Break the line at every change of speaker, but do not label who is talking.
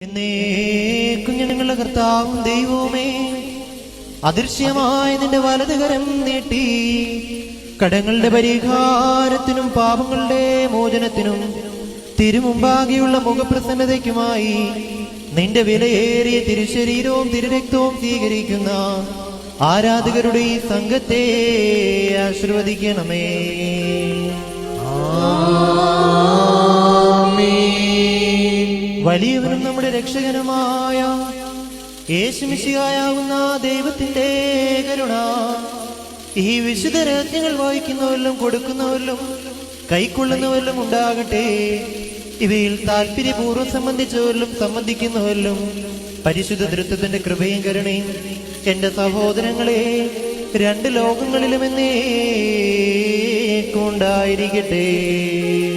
എന്നേക്കും ഞങ്ങളുടെ കർത്താവും ദൈവവുമേ അദൃശ്യമായ നിന്റെ വലതുകരം നീട്ടി കടങ്ങളുടെ പരിഹാരത്തിനും പാപങ്ങളുടെ മോചനത്തിനും തിരുമുമ്പാകെയുള്ള മുഖപ്രസന്നതയ്ക്കുമായി നിന്റെ വിലയേറിയ തിരുശരീരവും തിരുരക്തവും സ്വീകരിക്കുന്ന ആരാധകരുടെ ഈ സംഘത്തെ ആശീർവദിക്കണമേ. വലിയവനും നമ്മുടെ രക്ഷകനുമായ യേശുമിശിയായാവുന്ന ദൈവത്തിന്റെ കരുണ. ഈ വിശുദ്ധ രഹസ്യങ്ങൾ വായിക്കുന്നവരിലും കൊടുക്കുന്നവരിലും കൈക്കൊള്ളുന്നവരിലും ഉണ്ടാകട്ടെ. ഇവയിൽ താല്പര്യപൂർവം സംബന്ധിച്ചവരിലും സംബന്ധിക്കുന്നവരിലും പരിശുദ്ധ ദൃത്വത്തിന്റെ കൃപയും കരുണയും എന്റെ സഹോദരങ്ങളെ രണ്ട് ലോകങ്ങളിലും എന്നേ ഉണ്ടായിരിക്കട്ടെ
ആമേൻ